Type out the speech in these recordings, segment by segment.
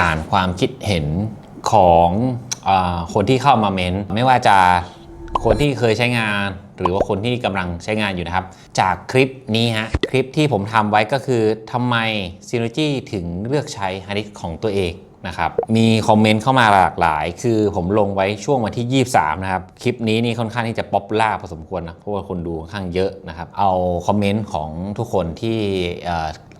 อ่านความคิดเห็นของอคนที่เข้ามาเม้นต์ไม่ว่าจะคนที่เคยใช้งาน หรือว่าคนที่กำลังใช้งานอยู่นะครับ จากคลิปนี้ฮะคลิปที่ผมทำไว้ก็คือทำไม Synergy ถึงเลือกใช้ฮาร์ดดิสของตัวเองนะครับมีคอมเมนต์เข้ามาหลากหลาย คือผมลงไว้ช่วงวันที่ 23 นะครับ คลิปนี้นี่ค่อนข้างที่จะป๊อปล่าพอสมควรนะ เพราะว่าคนดูค่อนข้างเยอะนะครับ เอาคอมเมนต์ของทุกคนที่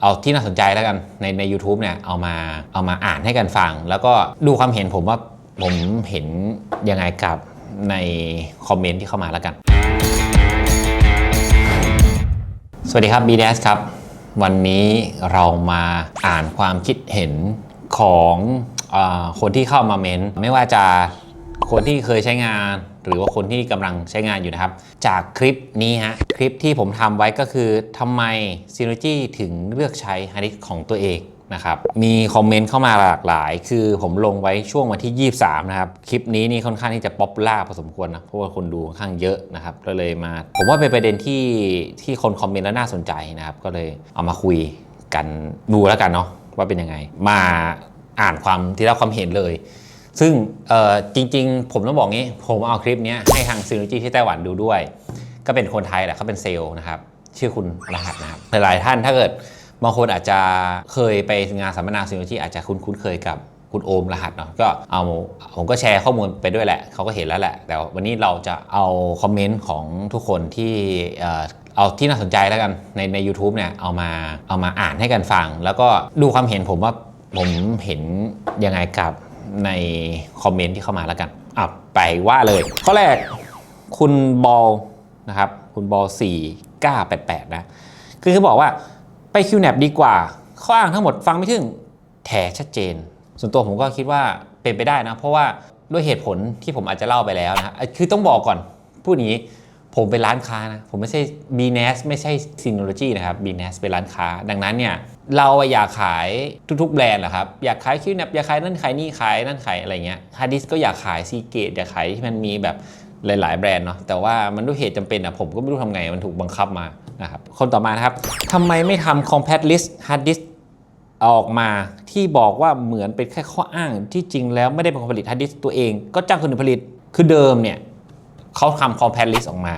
เอาที่น่าสนใจแล้วกันในใน u t u b e เนี่ยเอามาเอามาอ่านให้กันฟัง แล้วก็ดูความเห็นผมว่าผมเห็นยังไงกับในคอมเมนต์ที่เข้ามาแล้วกัน สวัสดีครับ b d s ครับ วันนี้เรามาอ่านความคิดเห็นของอคนที่เข้ามาเมนต์ไม่ว่าจะ คนที่เคยใช้งาน หรือว่าคนที่กำลังใช้งานอยู่นะครับ จากคลิปนี้ฮะคลิปที่ผมทำไว้ก็คือทำไม Synergy ถึงเลือกใช้ฮาร์ดดิสของตัวเองนะครับมีคอมเมนต์เข้ามาหลากหลาย คือผมลงไว้ช่วงวันที่ 23 นะครับ คลิปนี้นี่ค่อนข้างที่จะป๊อปล่าพอสมควรนะ เพราะว่าคนดูค่อนข้างเยอะนะครับ ก็เลยมา ผมว่าเป็นประเด็นที่ที่คนคอมเมนต์แล้วน่าสนใจนะครับ ก็เลยเอามาคุยกันดูแล้วกันเนาะว่าเป็นยังไง มาอ่านความที่รับความเห็นเลย ซึ่งจริงๆ ผมต้องบอกงี้ ผมเอาคลิปนี้ให้ทางซีนจีที่ไต้หวันดูด้วย ก็เป็นคนไทยแหละเขาเป็นเซลล์นะครับ ชื่อคุณรหัสนะครับ หลายๆท่านถ้าเกิดบางคนอาจจะเคยไปงานสัมมนาซีนจีอาจจะคุ้นคุ้นเคยกับคุณโอมรหัสเนาะก็เอาผมก็แชร์ข้อมูลไปด้วยแหละ เขาก็เห็นแล้วแหละ แต่วันนี้เราจะเอาคอมเมนต์ของทุกคนที่เออเอาที่น่าสนใจแล้วกันในใน u t u b e เนี่ยเอามาเอามาอ่านให้กันฟัง แล้วก็ดูความเห็นผมว่าผมเห็นยังไงกับ ในคอมเมนต์ที่เข้ามาแล้วกันอะไปว่าเลย ข้อแรกคุณบอลนะครับ คุณบอล4 9 8 8 นะ คือเขาบอกว่าไป QNAP ดีกว่า ข้ออ้างทั้งหมดฟังไม่ถึงแถชัดเจน ส่วนตัวผมก็คิดว่าเป็นไปได้นะ เพราะว่าด้วยเหตุผลที่ผมอาจจะเล่าไปแล้วนะอะคือต้องบอกก่อน พูดอย่างนี้ผมเป็นร้านค้านะ ผมไม่ใช่ b n a s ไม่ใช่ Synology นะครับ b n a s เป็นร้านค้า ดังนั้นเนี่ย เราอยากขายทุกๆแบรนด์แหละครับ อยากขายคิวเนบอยากขายนั่นขายนี่ขายนั่นขายอะไรเงี้ยฮาร์ดิสก็อยากขายซีเกตอยากขายที่มันมีแบบหลาย ๆ แบรนด์เนาะแต่ว่ามันด้วยเหตุจำเป็นอะผมก็ไม่รู้ทำไงมันถูกบังคับมานะครับคนต่อมานะครับทำไมไม่ทำ compact list hard disk ออกมาที่บอกว่าเหมือนเป็นแค่ข้ออ้างที่จริงแล้วไม่ได้เป็นคนผลิตฮาร์ดดิสตัวเอง ก็จ้างคนอื่นผลิตคือเดิมเนี่ยเขาทำ compact list ออกมา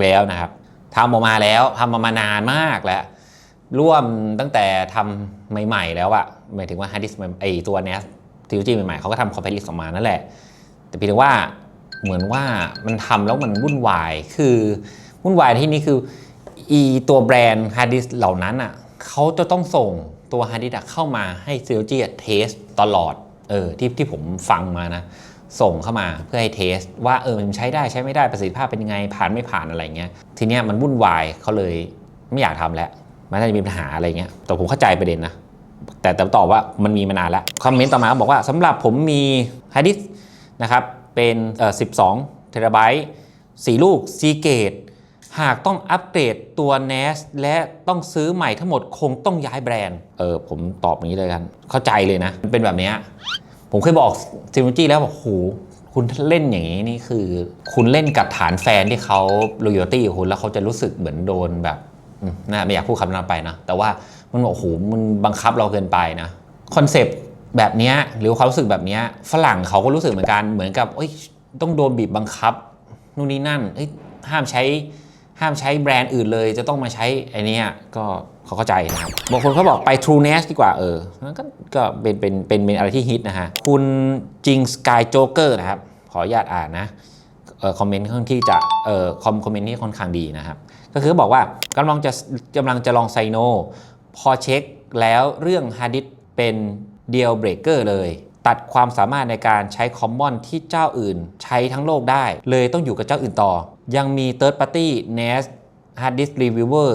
แล้วนะครับทำออกมาแล้วทำมามานานมากแล้ว ร่วมตั้งแต่ทำใหม่ๆแล้วอะหมายถึงว่าฮาร์ดดิสก์ไอตัวเนี้ยทีจีใหม่ๆเขาก็ทำ compact list ออกมานั่นแหละ แต่เพียงว่าเหมือนว่ามันทำแล้วมันวุ่นวาย คือวุ่นวายที่นี่คืออีตัวแบรนด์ฮาร์ดดิสเหล่านั้นอะเขาจะต้องส่งตัวฮาร์ดดิสเข้ามาให้ซีโรจีเทสตลอดเออที่ที่ผมฟังมานะ ส่งเข้ามาเพื่อให้เทส ว่าเออมันใช้ได้ใช้ไม่ได้ประสิทธิภาพเป็นยังไงผ่านไม่ผ่านอะไรเงี้ยทีเนี้ยมันวุ่นวายเขาเลยไม่อยากทำแล้ว มันน่าจะมีปัญหาอะไรเงี้ยแต่ผมเข้าใจประเด็นนะ แต่แต่ตอบว่ามันมีมานานแล้วคอมเมนต์ต่อมาบอกว่าสำหรับผมมีฮาร์ดดิสก์นะครับเป็นเอ่อ12เทราไบต์4ลูกซีเกตหากต้องอัปเกรดตัว NAS และต้องซื้อใหม่ทั้งหมดคงต้องย้ายแบรนด์ เออผมตอบอย่างนี้เลยกัน เข้าใจเลยนะมันเป็นแบบนี้ ผมเคยบอกซิมจีแล้วบอกโหคุณเล่นอย่างนี้นี่คือ คุณเล่นกับฐานแฟนที่เขา loyalty คุณแล้วเขาจะรู้สึกเหมือนโดนแบบ น่าไม่อยากพูดคำนั้นไปนะ แต่ว่ามันบอกโอ้โหมันบังคับเราเกินไปนะคอนเซปต์แบบนี้หรือความรู้สึกแบบนี้ฝรั่งเขาก็รู้สึกเหมือนกันเหมือนกับเอ้ยต้องโดนบีบบังคับนู่นนี่นั่นเอ้ยห้ามใช้ห้ามใช้แบรนด์อื่นเลย จะต้องมาใช้ไอ้เนี้ยก็เขาเข้าใจนะครับบางคนเขาบอกไป True Nest ดีกว่าเออนั่นก็ก็เป็นเป็นเป็นเป็นอะไรที่ฮิตนะฮะ คุณจิงสกายโจ๊กเกอร์นะครับ ขออนุญาตอ่านนะเออคอมเมนต์ค่อนข้างที่จะเออคอมคอมเมนต์ที่ค่อนข้างดีนะครับ ก็คือบอกว่ากำลังจะกำลังจะลองไซโน พอเช็คแล้วเรื่องฮาร์ดดิสเป็นเดีย b เบรกเกอร์เลย ตัดความสามารถในการใช้คอมมอนที่เจ้าอื่น ใช้ทั้งโลกได้ เลยต้องอยู่กับเจ้าอื่นต่อ ยังมี Third Party NAS Hard Disk Reviewer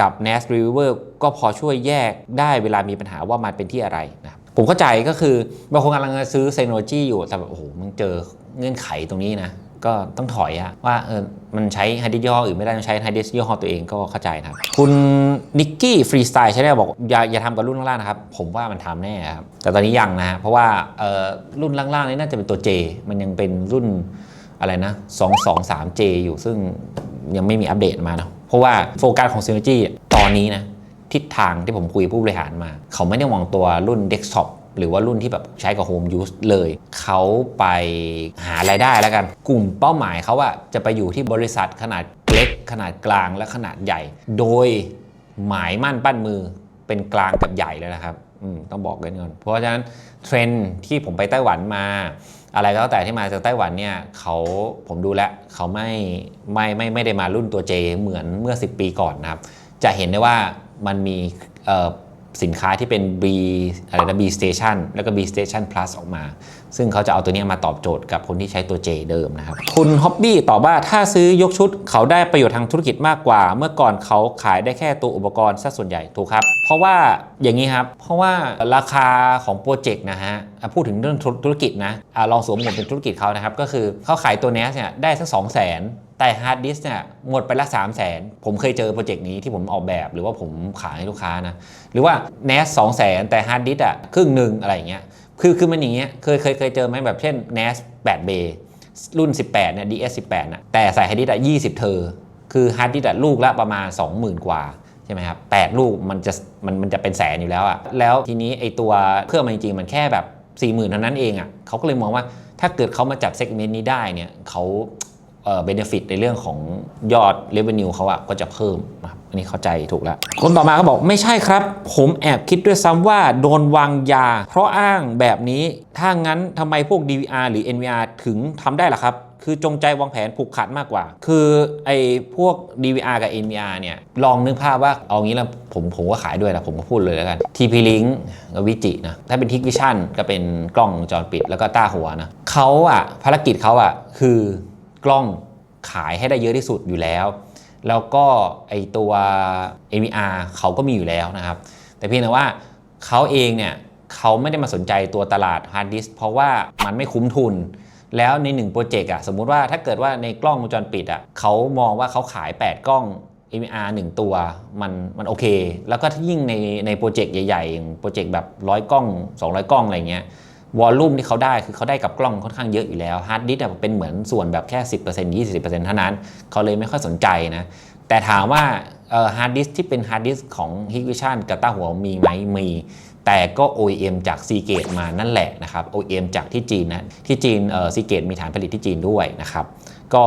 กับ NAS Reviewer ก็พอช่วยแยกได้เวลามีปัญหาว่ามันเป็นที่อะไรนะผมเข้าใจก็คือบางคนกำลังจะซื้อ Synology อยู่แต่แบบโอ้โหมันเจอเงื่อนไขตรงนี้นะ ก็ต้องถอยอะว่าเออมันใช้ไฮดิสย่ออื่นไม่ได้ต้องใช้ไฮดิสย่อตัวเองก็เข้าใจนะครับ คุณนิกกี้ฟรีสไตล์ใช่ไหมบอกอย่าอย่าทำกับรุ่นล่างๆนะครับ ผมว่ามันทำแน่ครับ แต่ตอนนี้ยังนะฮะเพราะว่าเออรุ่นล่างๆนี่น่าจะเป็นตัว J มันยังเป็นรุ่นอะไรนะ 223J อยู่ซึ่งยังไม่มีอัปเดตมาเนาะเพราะว่าโฟกัสของ Synology ตอนนี้นะทิศทางที่ผมคุยผู้บริหารมา เขาไม่ได้มองตัวรุ่นเดสก์ท็อป หรือว่ารุ่นที่แบบใช้กับโฮมยูสเลยเขาไปหารายได้แล้วกัน กลุ่มเป้าหมายเขาอะจะไปอยู่ที่บริษัทขนาดเล็ก ขนาดกลางและขนาดใหญ่ โดยหมายมั่นปั้นมือเป็นกลางกับใหญ่เลยนะครับต้องบอกกันก่อนเพราะฉะนั้นเทรนที่ผมไปไต้หวันมาอะไรก็แล้วแต่ที่มาจากไต้หวันเนี่ยเขาผมดูแลเขาไม่ไม่ไม่ไม่ได้มารุ่นตัวเจเหมือนเมื่อ 10 ปีก่อนนะครับ จะเห็นได้ว่ามันมีเอ่อ สินค้าที่เป็น B อะไรนะ B Station แล้วก็ B Station Plus ออกมา ซึ่งเขาจะเอาตัวนี้มาตอบโจทย์กับคนที่ใช้ตัว J เดิมนะครับ คุณฮ็อบบี้ตอบว่าถ้าซื้อยกชุดเขาได้ประโยชน์ทางธุรกิจมากกว่า เมื่อก่อนเขาขายได้แค่ตัวอุปกรณ์ซะส่วนใหญ่ถูกครับ เพราะว่าอย่างนี้ครับ เพราะว่าราคาของโปรเจกต์นะฮะพูดถึงเรื่องธุรกิจนะอะลองสวมหมวกเป็นธุรกิจเขานะครับก็คือเขาขายตัว NAS เนี่ยได้สักสองแสน แต่ฮาร์ดดิสเนี่ยหมดไปละ 3 0 0แสนผมเคยเจอโปรเจกต์นี้ที่ผมออกแบบหรือว่าผมขายให้ลูกค้านะ หรือว่า NAS 2 0 0แสนแต่ฮาร์ดดิสอะครึ่งหนึ่งอะไรอย่างเงี้ยคือคือมันอย่างเงี้ยเคยเคยเคยเจอไหมแบบเช่น NAS 8 b รุ่น 18เนี่ย DS 18นะแต่ใส่ฮาร์ดดิสอะ20 เทอร์คือฮาร์ดดิสอะลูกละประมาณ 20,000 กว่าใช่ไหมครับแปดลูกมันจะมันมันจะเป็นแสนอยู่แล้วอะแล้วทีนี้ไอตัวเครื่องมันจริงๆ มันแค่แบบ 4 0,000 เท่านั้นเองอะเขาก็เลยมองว่าถ้าเกิดเขามาจับเซกเมนต์นี้ได้เนี่ยเขา เออเบนฟิตในเรื่องของยอดเรเวนิวเขาอะก็จะเพิ่มนะครับอันนี้เข้าใจถูกแล้ว คนต่อมาก็บอกไม่ใช่ครับ ผมแอบคิดด้วยซ้ำว่าโดนวางยา เพราะอ้างแบบนี้ ถ้างั้นทำไมพวก DVR หรือ NVR ถึงทำได้ล่ะครับ คือจงใจวางแผนผูกขาดมากกว่า คือไอ้พวก DVR กับ NVR เนี่ย ลองนึกภาพว่าเอางี้แล้วผมผมก็ขายด้วยนะผมก็พูดเลยแล้วกัน TP Link กับวิจินะ ถ้าเป็น t ิ g Vision ก็เป็นกล้องจรปิดแล้วก็ต้าหัวนะเขาอะภารกิจเขาอะคือ กล้องขายให้ได้เยอะที่สุดอยู่แล้ว แล้วก็ไอตัว NVR เขาก็มีอยู่แล้วนะครับ แต่เพียงแต่ว่าเขาเองเนี่ยเขาไม่ได้มาสนใจตัวตลาดฮาร์ดดิสเพราะว่ามันไม่คุ้มทุน แล้วใน1โปรเจกต์อะสมมุติว่าถ้าเกิดว่าในกล้องวงจรปิดอะเขามองว่าเขาขาย 8 กล้อง NVR 1 ตัวมันมันโอเค แล้วก็ยิ่งในในโปรเจกต์ใหญ่ๆอย่างโปรเจกต์แบบร้อยกล้อง 200 กล้องอะไรเงี้ย วอลลุ่มที่เขาได้คือเขาได้กับกล้องค่อนข้างเยอะอยู่แล้วฮาร์ดดิสก์เป็นเหมือนส่วนแบบแค่ 10% 20%เท่านั้น เขาเลยไม่ค่อยสนใจนะ แต่ถามว่าฮาร์ดดิสที่เป็นฮาร์ดดิสของ Hikvision กับต้าหัวมีไหมมี แต่ก็ OEM จาก Seagate มานั่นแหละนะครับ OEM จากที่จีนนะที่จีนเอ่อ Seagate มีฐานผลิตที่จีนด้วยนะครับก็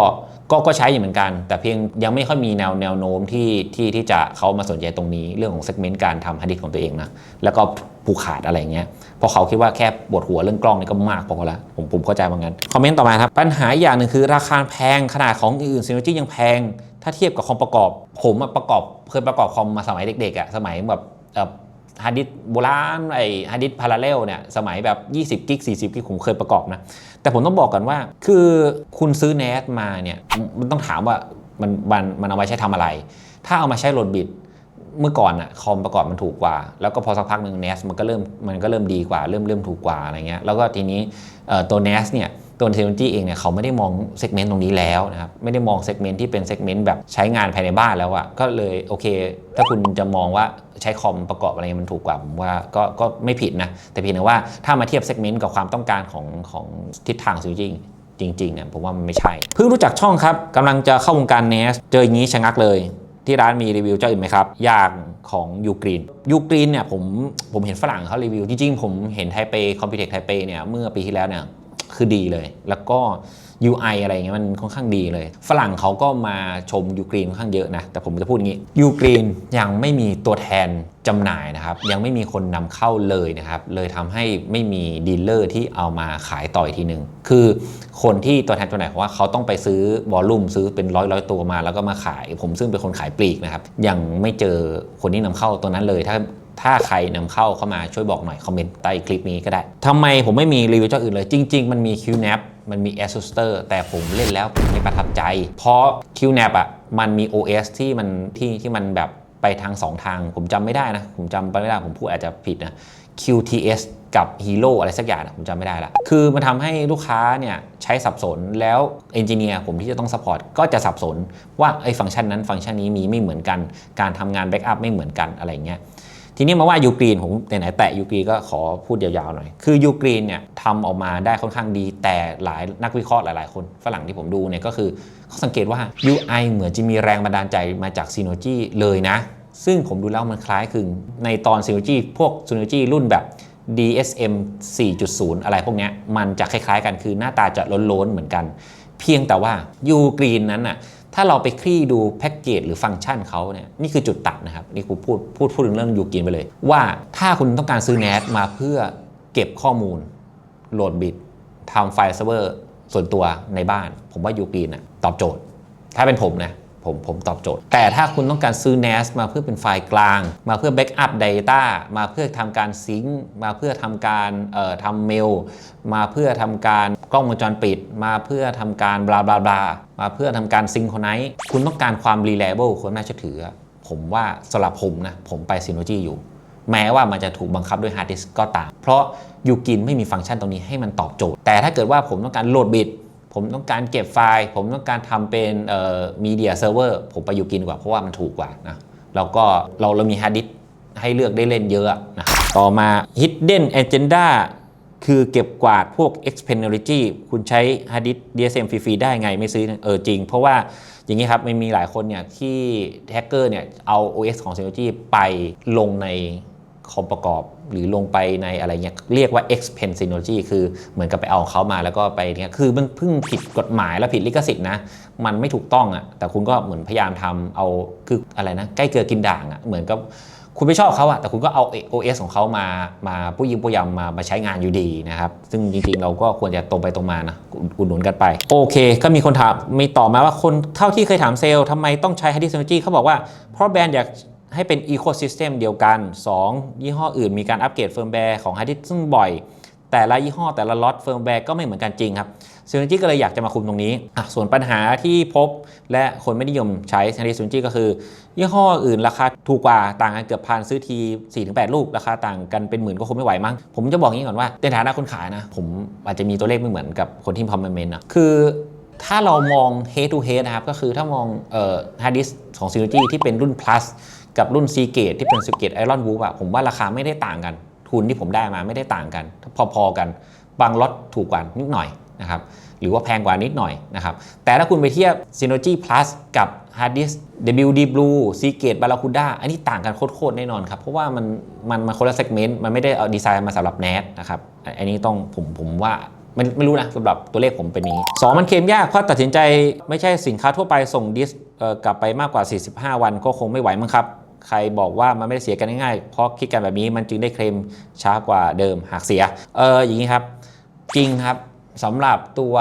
ก็ก็ใช้อยู่เหมือนกัน แต่เพียงยังไม่ค่อยมีแนวแนวโน้มที่ที่ที่จะเขามาสนใจตรงนี้เรื่องของเซกเมนต์การทำฮาร์ดดิสของตัวเองนะแล้วก็ผูกขาดอะไรเงี้ย เพราะเขาคิดว่าแค่ปวดหัวเรื่องกล้องนี่ก็มากพอแล้วผมผมเข้าใจว่างั้นคอมเมนต์ต่อมาครับปัญหาอย่างหนึ่งคือราคาแพงขนาดของอื่นซีโนจียังแพง ถ้าเทียบกับคอมประกอบ ผมประกอบเคยประกอบคอมมาสมัยเด็กๆอะสมัยแบบฮาร์ดดิสก์โบราณไอฮาร์ดดิสก์พาราเรลเนี่ยสมัยแบบ 20 กิก 40 กิกผมเคยประกอบนะ แต่ผมต้องบอกก่อนว่า คือคุณซื้อ NAS มาเนี่ย มันต้องถามว่ามันมันมันเอามาใช้ทำอะไร ถ้าเอามาใช้โหลดบิต เมื่อก่อนอะคอมประกอบมันถูกกว่า แล้วก็พอสักพักหนึ่ง NAS มันก็เริ่มมันก็เริ่มดีกว่าเริ่มเริ่มถูกกว่าอะไรเงี้ยแล้วก็ทีนี้ตัว NAS เนี่ยตัวเทคโนโลยีเองเนี่ยเขาไม่ได้มองเซกเมนต์ตรงนี้แล้วนะครับไม่ได้มองเซกเมนต์ที่เป็นเซกเมนต์แบบใช้งานภายในบ้านแล้วอะก็เลยโอเค ถ้าคุณจะมองว่าใช้คอมประกอบอะไรมันถูกกว่าผมว่าก็ก็ไม่ผิดนะแต่เพียงแต่ว่าถ้ามาเทียบเซกเมนต์กับความต้องการของของทิศทางสวิตชิ่งจริงๆเนี่ยผมว่ามันไม่ใช่ เพิ่งรู้จักช่องครับกำลังจะเข้าวงการ NAS เจออย่างนี้ชะงักเลย ที่ร้านมีรีวิวเจ้าอื่นไหมครับ อย่างของยูกรีนยูกรีนเนี่ยผมผมเห็นฝรั่งเขารีวิว จริงๆ ผมเห็นไทเปคอมพิวเทคไทเปเนี่ยเมื่อปีที่แล้วเนี่ยคือดีเลย แล้วก็ UI อะไรเงี้ยมันค่อนข้างดีเลย ฝรั่งเขาก็มาชมยูกรีนค่อนข้างเยอะนะ แต่ผมจะพูดอย่างนี้ยูกรีนยังไม่มีตัวแทนจำหน่ายนะครับ ยังไม่มีคนนำเข้าเลยนะครับ เลยทำให้ไม่มีดีลเลอร์ที่เอามาขายต่ออีกทีหนึ่งคือคนที่ตัวแทนจำหน่ายเพราะว่าเขาต้องไปซื้อวอลลุ่มซื้อเป็นร้อยร้อยตัวมาแล้วก็มาขาย ผมซึ่งเป็นคนขายปลีกนะครับ ยังไม่เจอคนที่นำเข้าตัวนั้นเลย ถ้า ถ้าใครนำเข้าเข้ามาช่วยบอกหน่อย คอมเมนต์ใต้คลิปนี้ก็ได้ทำไมผมไม่มีรีวิวเจ้าอื่นเลย จริง ๆ มันมี QNAP มันมี Asustor แต่ผมเล่นแล้วผมไม่ประทับใจ เพราะ QNAP อะมันมี OS ที่มันที่ที่มันแบบไปทาง 2 ทาง ผมจำไม่ได้นะ ผมจำไม่ได้ผมพูดอาจจะผิดนะ QTS กับ Hero อะไรสักอย่างนะผมจำไม่ได้ละ คือมันทำให้ลูกค้าเนี่ยใช้สับสนแล้วเอนจิเนียร์ผมที่จะต้องสปอร์ตก็จะสับสนว่าไอ้ฟังก์ชันนั้นฟังก์ชันนี้มีไม่เหมือนกัน การทำงานแบ็กอัพไม่เหมือนกันอะไรเงี้ย ทีนี้มาว่ายูกรีนผมไหนๆแตะยูกรีนก็ขอพูดยาวๆหน่อย คือยูกรีนเนี่ยทำออกมาได้ค่อนข้างดีแต่หลายนักวิเคราะห์หลายๆ คนฝรั่งที่ผมดูเนี่ยก็คือเขาสังเกตว่า UI เหมือนจะมีแรงบันดาลใจมาจาก Synology เลยนะ ซึ่งผมดูแล้วมันคล้ายคลึงในตอน Synology พวก Synology รุ่นแบบ DSM 4.0 อะไรพวกนี้มันจะคล้ายๆ กันคือหน้าตาจะล้นๆเหมือนกัน เพียงแต่ว่า U Green นั้นน่ะ ถ้าเราไปคลี่ดูแพ็กเกจหรือฟังก์ชันเขาเนี่ยนี่คือจุดตัดนะครับ นี่กูพูดพูดพูดถึงเรื่องยูกินไปเลย ว่าถ้าคุณต้องการซื้อ NAS มาเพื่อเก็บข้อมูลโหลดบิตทำไฟล์เซิร์ฟเวอร์ส่วนตัวในบ้าน ผมว่ายูกรีนอะตอบโจทย์ ถ้าเป็นผมนะ ผมผมตอบโจทย์ แต่ถ้าคุณต้องการซื้อ NAS มาเพื่อเป็นไฟล์กลาง มาเพื่อ Backup Data มาเพื่อทำการซิงค์มาเพื่อทำการเอ่อทำเมล มาเพื่อทำการกล้องวงจรปิด มาเพื่อทำการบลาบลาบลามาเพื่อทำการซิงโครไนซ์คุณต้องการความ reliable ความน่าเชื่อถือ ผมว่าสำหรับผมนะ ผมไป Synology อยู่ แม้ว่ามันจะถูกบังคับด้วยฮาร์ดดิสก์ก็ตาม เพราะยูกินไม่มีฟังก์ชันตรงนี้ให้มันตอบโจทย์ แต่ถ้าเกิดว่าผมต้องการโหลดบิต ผมต้องการเก็บไฟล์ ผมต้องการทำเป็นมีเดียเซิร์ฟเวอร์ผมไปอยู่กินกว่าเพราะว่ามันถูกกว่านะแล้วก็เราเรามีฮาร์ดดิสให้เลือกได้เล่นเยอะนะต่อมา Hidden Agenda คือเก็บกวาดพวก expenditure คุณใช้ฮาร์ดดิส DSM ฟรีๆได้ไงไม่ซื้อเออจริง เพราะว่าอย่างนี้ครับมันมีหลายคนเนี่ยที่แฮกเกอร์เนี่ยเอา OS ของ Synology ไปลงใน คอมประกอบหรือลงไปในอะไรเงี้ยเรียกว่า expense synology คือเหมือนกับไปเอาของเขามาแล้วก็ไปเนี่ยคือมันเพิ่งผิดกฎหมายและผิดลิขสิทธิ์นะ มันไม่ถูกต้องอะ่ะแต่คุณก็เหมือนพยายามทำเอาคืออะไรนะ ใกล้เกลือกินด่างอะ่ะเหมือนกับคุณไม่ชอบเขาอะแต่คุณก็เอา OS ของเขามามาผู้ยิงผู้ยำมามาใช้งานอยู่ดีนะครับ ซึ่งจริงๆ เราก็ควรจะตรงไปตรงมานะอุดหนุนกันไป โอเค ก็มีคนถามมีต่อมาว่าคนเท่าที่เคยถามเซลล์ทำไมต้องใช้ Hardis Synology เขาบอกว่าเพราะแบรนด์อยาก ให้เป็น Ecosystem เดียวกัน 2. ยี่ห้ออื่นมีการอัปเกรดเฟิร์มแวร์ของ Hard Disk ซึ่งบ่อย แต่ละยี่ห้อแต่ละล็อตเฟิร์มแวร์ก็ไม่เหมือนกันจริงครับซึ่งจีก็เลยอยากจะมาคุมตรงนี้ ส่วนปัญหาที่พบและคนไม่นิยมใช้ในซูนจีก็คือ ยี่ห้ออื่นราคาถูกกว่าต่างกันเกือบพันซื้อที4-8ลูก ราคาต่างกันเป็นหมื่นก็คงไม่ไหวมั้ง ผมจะบอกอย่างนี้ก่อนว่าในฐานะคนขายนะ ผมอาจจะมีตัวเลขไม่เหมือนกับคนที่พอมเมนต์นะคือถ้าเรามอง head to head นะครับ ก็คือถ้า มองเอ่อ hard disk ของ Synology ที่เป็นรุ่น plus กับรุ่น Seagate ที่เป็น Seagate Iron Wolf อะผมว่าราคาไม่ได้ต่างกัน ทุนที่ผมได้มาไม่ได้ต่างกัน พอๆกัน บางล็อตถูกกว่านิดหน่อยนะครับหรือว่าแพงกว่านิดหน่อยนะครับ แต่ถ้าคุณไปเทียบ Synology Plus กับ Hard Disk WD Blue Seagate Barracuda อันนี้ต่างกันโคตรแน่นอนครับ เพราะว่ามันมันมันคนละ segment มันไม่ได้เอาดีไซน์มาสำหรับ NAS นะครับ อันนี้ต้องผมผมว่าไม่ไม่รู้นะสำหรับตัวเลขผมเป็นนี้ 2 มันเคลมยากเพราะตัดสินใจไม่ใช่สินค้าทั่วไปส่งดิสกลับไปมากกว่า 45 วันก็คงไม่ไหวมั้งครับ ใครบอกว่ามันไม่ได้เสียกันง่ายๆ เพราะคิดกันแบบนี้มันจึงได้เคลมช้ากว่าเดิมหากเสีย เอออย่างนี้ครับ จริงครับสำหรับตัว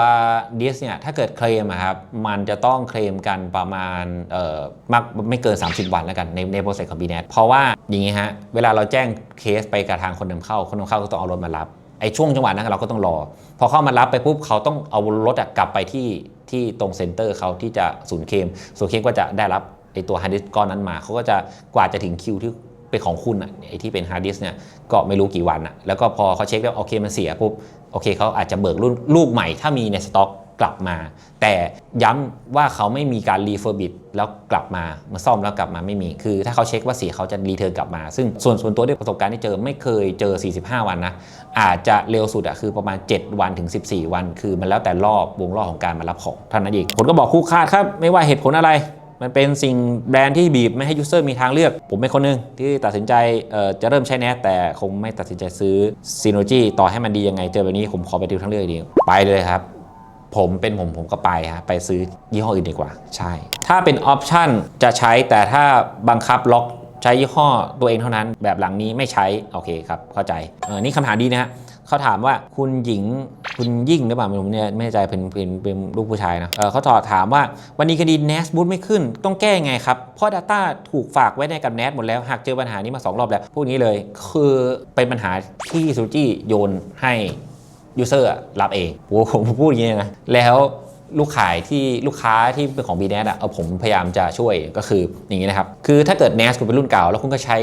ดิสเนี่ยถ้าเกิดเคลมครับมันจะต้องเคลมกันประมาณเอ่อมากไม่เกิน 30 วันแล้วกันในในโปรเซสของ b n e t เพราะว่าอย่างนี้ฮะเวลาเราแจ้งเคสไปกับทางคนนำเข้า คนนำเข้าก็ต้องเอารถมารับไอ้ช่วงจังหวะนั้นเราก็ต้องรอ พอเข้ามารับไปปุ๊บเขาต้องเอารถกลับไปที่ที่ตรงเซ็นเตอร์เขาที่จะศูนย์เคลมศูนย์เคลมก็จะได้รับ ไอตัวฮาร์ดดิสก้อนนั้นมาเขาก็จะกว่าจะถึงคิวที่เป็นของคุณอะไอที่เป็นฮาร์ดดิสเนี่ยก็ไม่รู้กี่วันอะแล้วก็พอเขาเช็คแล้วโอเคมันเสียปุ๊บโอเคเขาอาจจะเบิกรุ่นลูกใหม่ถ้ามีในสต็อกกลับมา แต่ย้ำว่าเขาไม่มีการรีเฟอร์บิดแล้วกลับมามาซ่อมแล้วกลับมาไม่มี คือถ้าเขาเช็คว่าเสียเขาจะรีเทิร์นกลับมา ซึ่งส่วนส่วนตัวด้วยประสบการณ์ที่เจอไม่เคยเจอ 45 วันนะ อาจจะเร็วสุดอะคือประมาณ 7 วันถึง 14 วัน คือมันแล้วแต่รอบวงรอบของการมารับของเท่านั้นเองผมก็บอกคู่คาดครับ ไม่ว่าเหตุผลอะไร มันเป็นสิ่งแบรนด์ที่บีบไม่ให้ยูเซอร์มีทางเลือก ผมเป็นคนหนึ่งที่ตัดสินใจจะเริ่มใช้แนทแต่คงไม่ตัดสินใจซื้อซีโนจีต่อให้มันดียังไงเจอแบบนี้ผมขอไปดิวทางเลือกดีไปเลยครับ ผมเป็นผมผมก็ไปฮะไปซื้อยี่ห้ออื่นดีกว่า ใช่ ถ้าเป็นออปชันจะใช้แต่ถ้าบังคับล็อกใช้ยี่ห้อตัวเองเท่านั้น แบบหลังนี้ไม่ใช้โอเคครับเข้าใจเออนี่คำถามดีนะฮะ เขาถามว่าคุณหญิงคุณยิ่งหรือเปล่าผมเนี่ยไม่แน่ใจเป็นเป็นเป็นลูกผู้ชายนะเออเขาตอบถามว่าวันนี้คดี NAS บูตไม่ขึ้น ต้องแก้ไงครับ เพราะ Data ถูกฝากไว้ในกับ NAS หมดแล้ว หากเจอปัญหานี้มา 2 รอบแล้วพูดงี้เลยคือเป็นปัญหาที่ซูจิโยนให้ยูเซอร์รับเองโอ้ผมพูดอย่างนี้นะแล้วลูกขายที่ลูกค้าที่เป็นของ b n e t อะเอาผมพยายามจะช่วยก็คืออย่างนี้นะครับ คือถ้าเกิด NAS คุณเป็นรุ่นเก่า แล้วคุณก็ใช้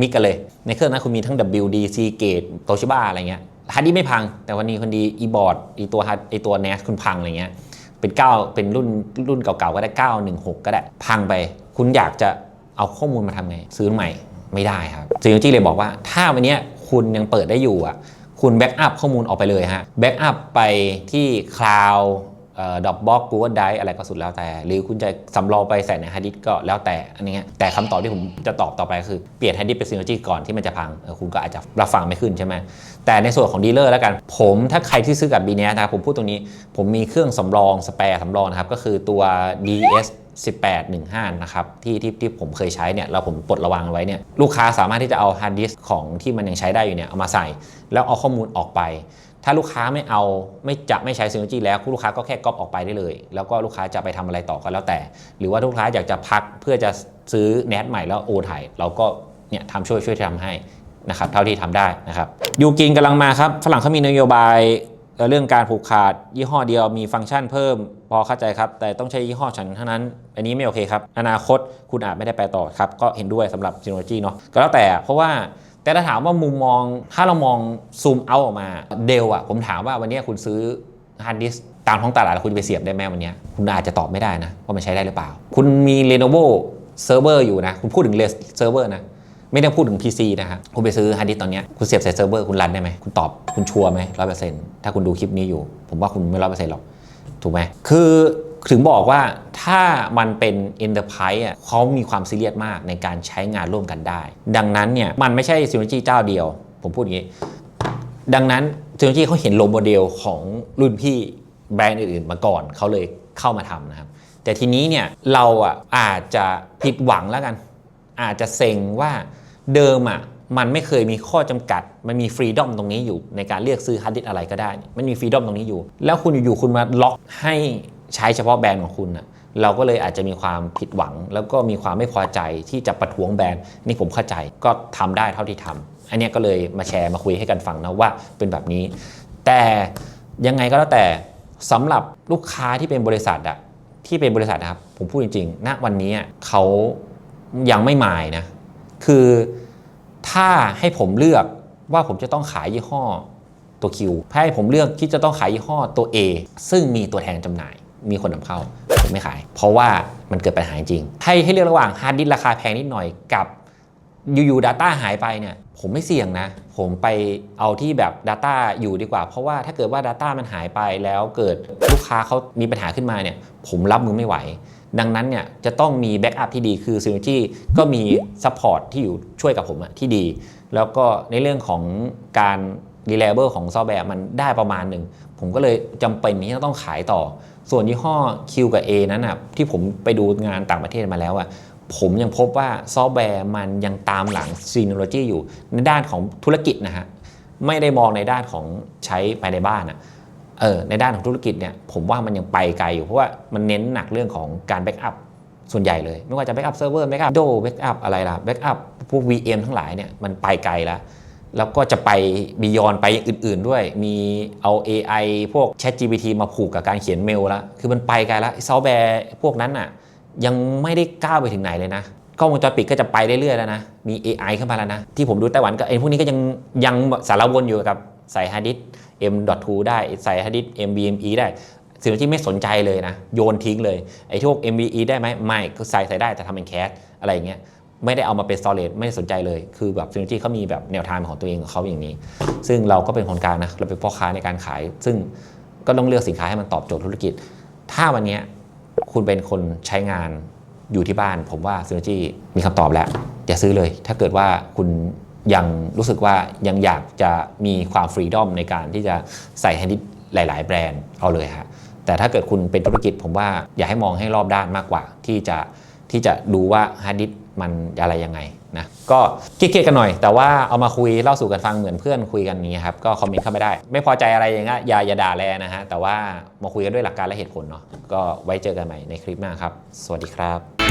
มิกกันเลย ในเครื่องนั้นคุณมีทั้ง WD Seagate Toshiba อะไรเงี้ย ฮาร์ดดิสไม่พัง แต่วันนี้คนดีอีบอร์ดอีตัวฮาร์ดไอตัวเนสคุณพังอะไรเงี้ยเป็น 9 เป็นรุ่นรุ่นเก่าๆก็ได้ 916 ก็ได้ พังไป คุณอยากจะเอาข้อมูลมาทำไง ซื้อใหม่ไม่ได้ครับซีโนจีเลยบอกว่า ถ้าวันนี้คุณยังเปิดได้อยู่อะคุณแบ็กอัพข้อมูลออกไปเลยฮะแบ็กอัพไปที่คลาว ดอปบล็อกกูว่าไดอะไรก็สุดแล้วแต่ หรือคุณจะสำรองไปใส่ในฮาร์ดดิสก์ก็แล้วแต่อันนี้แต่คำตอบที่ผมจะตอบต่อไปคือเปลี่ยนฮาร์ดดิสก์เป็นซีโนจีก่อนที่มันจะพังคุณก็อาจจะรับฟังไม่ขึ้นใช่ไหมแต่ในส่วนของดีลเลอร์แล้วกัน ผมถ้าใครที่ซื้อกับ b ีเนนะครับผมพูดตรงนี้ ผมมีเครื่องสำรองสแปร์สำรองนะครับก็คือตัว DS 1815 นะครับที่ที่ที่ผมเคยใช้เนี่ยเราผมปลดระวางไว้เนี่ยลูกค้าสามารถที่จะเอาฮาร์ดดิสก์ของที่มันยังใช้ได้อยู่เนี่ยเอามาใส่ แล้วเอาข้อมูลออกไป ถ้าลูกค้าไม่เอาไม่จะไม่ใช้ Synology แล้วลูกค้าก็แค่ก๊อปออกไปได้เลย แล้วก็ลูกค้าจะไปทำอะไรต่อก็แล้วแต่ หรือว่าลูกค้าอยากจะพักเพื่อจะซื้อแนทใหม่แล้วโอถ่ายเราก็เนี่ยทำช่วยช่วยทำให้นะครับเท่าที่ทำได้นะครับยูกินกำลังมาครับฝรั่งเขามีนโยบายเรื่องการผูกขาดยี่ห้อเดียวมีฟังก์ชันเพิ่ม พอเข้าใจครับ แต่ต้องใช้ยี่ห้อฉันเท่านั้น อันนี้ไม่โอเคครับ อนาคตคุณอาจไม่ได้ไปต่อครับ ก็เห็นด้วยสำหรับ Synology เนาะก็แล้วแต่เพราะว่า แต่ถ้าถามว่ามุมมองถ้าเรามองซูมเอาออกมาเดลอะผมถามว่าวันนี้คุณซื้อฮาร์ดดิสตามท้องตลาดแล้วคุณจะไปเสียบได้ไหมวันนี้คุณอาจจะตอบไม่ได้นะว่ามันใช้ได้หรือเปล่า คุณมี Lenovo เซิร์ฟเวอร์อยู่นะ คุณพูดถึงเซิร์ฟเวอร์นะไม่ได้พูดถึง PC นะครับคุณไปซื้อฮาร์ดดิสตอนนี้คุณเสียบใส่เซิร์ฟเวอร์คุณรันได้ไหมคุณตอบคุณชัวร์ไหมร้อยเปอร์เซ็นต์ถ้าคุณดูคลิปนี้อยู่ ผมว่าคุณไม่ร้อยเปอร์เซ็นต์หรอกถูกไหมคือ ถึงบอกว่าถ้ามันเป็น Enterprise อะเขามีความซีเรียสมากในการใช้งานร่วมกันได้ ดังนั้นเนี่ยมันไม่ใช่ Synology เจ้าเดียว ผมพูดอย่างนี้ ดังนั้น Synology เขาเห็นโลโมเดลของรุ่นพี่แบรนด์อื่นๆมาก่อนเขาเลยเข้ามาทำนะครับ แต่ทีนี้เนี่ยเราอะอาจจะผิดหวังแล้วกัน อาจจะเซ็งว่าเดิมอะมันไม่เคยมีข้อจำกัด มันมีฟรีดอมตรงนี้อยู่ในการเลือกซื้อฮาร์ดดิสอะไรก็ได้ มันมีฟรีดอมตรงนี้อยู่ แล้วคุณอยู่ๆคุณมาล็อกให้ ใช้เฉพาะแบรนด์ของคุณอะเราก็เลยอาจจะมีความผิดหวัง แล้วก็มีความไม่พอใจที่จะประท้วงแบรนด์นี่ผมเข้าใจก็ทำได้เท่าที่ทำอันนี้ก็เลยมาแชร์มาคุยให้กันฟังนะว่าเป็นแบบนี้ แต่ยังไงก็แล้วแต่สำหรับลูกค้าที่เป็นบริษัทอะที่เป็นบริษัทนะครับผมพูดจริงๆณวันนี้เขายังไม่หมายนะคือถ้าให้ผมเลือกว่าผมจะต้องขายยี่ห้อตัว Q ถ้าให้ผมเลือกที่จะต้องขายยี่ห้อตัว A ซึ่งมีตัวแทนจำหน่าย มีคนนำเข้าผมไม่ขาย เพราะว่ามันเกิดปัญหาจริง ให้ให้เลือกระหว่างฮาร์ดดิสราคาแพงนิดหน่อยกับอยู่ๆ Data หายไปเนี่ยผมไม่เสี่ยงนะ ผมไปเอาที่แบบ Data อยู่ดีกว่า เพราะว่าถ้าเกิดว่า Data มันหายไปแล้วเกิดลูกค้าเขามีปัญหาขึ้นมาเนี่ยผมรับมือไม่ไหว ดังนั้นเนี่ยจะต้องมีแบ็กอัพที่ดีคือ Synology ก็มี Support ที่อยู่ช่วยกับผมอะที่ดี แล้วก็ในเรื่องของการ reliable ของซอฟต์แวร์มันได้ประมาณหนึ่ง ผมก็เลยจำเป็นที่จะต้องขายต่อ ส่วนยี่ห้อ Q กับ A นั้นอะที่ผมไปดูงานต่างประเทศมาแล้วอะผมยังพบว่าซอฟต์แวร์มันยังตามหลัง Synology อยู่ในด้านของธุรกิจนะฮะไม่ได้มองในด้านของใช้ภายในบ้านอะเออในด้านของธุรกิจเนี่ยผมว่ามันยังไปไกลอยู่เพราะว่ามันเน้นหนักเรื่องของการแบ็กอัพส่วนใหญ่เลย ไม่ว่าจะแบ็กอัพเซิร์ฟเวอร์แบ็กอัพโดแบ็กอัพอะไรล่ะแบ็กอัพพวก VM ทั้งหลายเนี่ยมันไปไกลแล้ว แล้วก็จะไปบียอนไปอื่นๆด้วย มีเอา AI พวก Chat GPT มาผูกกับการเขียนเมลแล้วคือมันไปไกลแล้วซอฟต์แวร์พวกนั้นอะยังไม่ได้ก้าวไปถึงไหนเลยนะกล้องวงจรปิดก็จะไปเรื่อยๆแล้วนะ มี AI เข้ามาแล้วนะ ที่ผมดูไต้หวันก็ไอ้พวกนี้ก็ยังยังสารวนอยู่กับใส่ฮาร์ดดิส M.2 ได้ใส่ฮาร์ดดิส MBME ได้สิ่งที่ไม่สนใจเลยนะ โยนทิ้งเลย ไอ้พวก MBE ได้ไหมไม่ก็ใส่ใส่ได้แต่ทำเป็นแคสอะไรอย่างเงี้ย ไม่ได้เอามาเป็น storage ไม่สนใจเลย คือแบบ Synology เขามีแบบแนวทางของตัวเองของเขาอย่างนี้ ซึ่งเราก็เป็นคนกลางนะเราเป็นพ่อค้าในการขาย ซึ่งก็ต้องเลือกสินค้าให้มันตอบโจทย์ธุรกิจ ถ้าวันนี้คุณเป็นคนใช้งานอยู่ที่บ้าน ผมว่า Synology มีคำตอบแล้วอย่าซื้อเลย ถ้าเกิดว่าคุณยังรู้สึกว่ายังอยากจะมีความฟรีดอมในการที่จะใส่ให้ดิสหลาย ๆ แบรนด์เอาเลยฮะแต่ถ้าเกิดคุณเป็นธุรกิจผมว่าอย่าให้มองให้รอบด้านมากกว่า ที่จะที่จะดูว่าฮาร์ดดิส มันอะไรยังไงนะก็เครียดๆกันหน่อย แต่ว่าเอามาคุยเล่าสู่กันฟังเหมือนเพื่อนคุยกันนี้ครับก็คอมเมนต์เข้าไปได้ ไม่พอใจอะไรอย่างเงี้ยอย่าอย่าด่าแรงนะฮะแต่ว่ามาคุยกันด้วยหลักการและเหตุผลเนาะก็ไว้เจอกันใหม่ในคลิปหน้าครับ สวัสดีครับ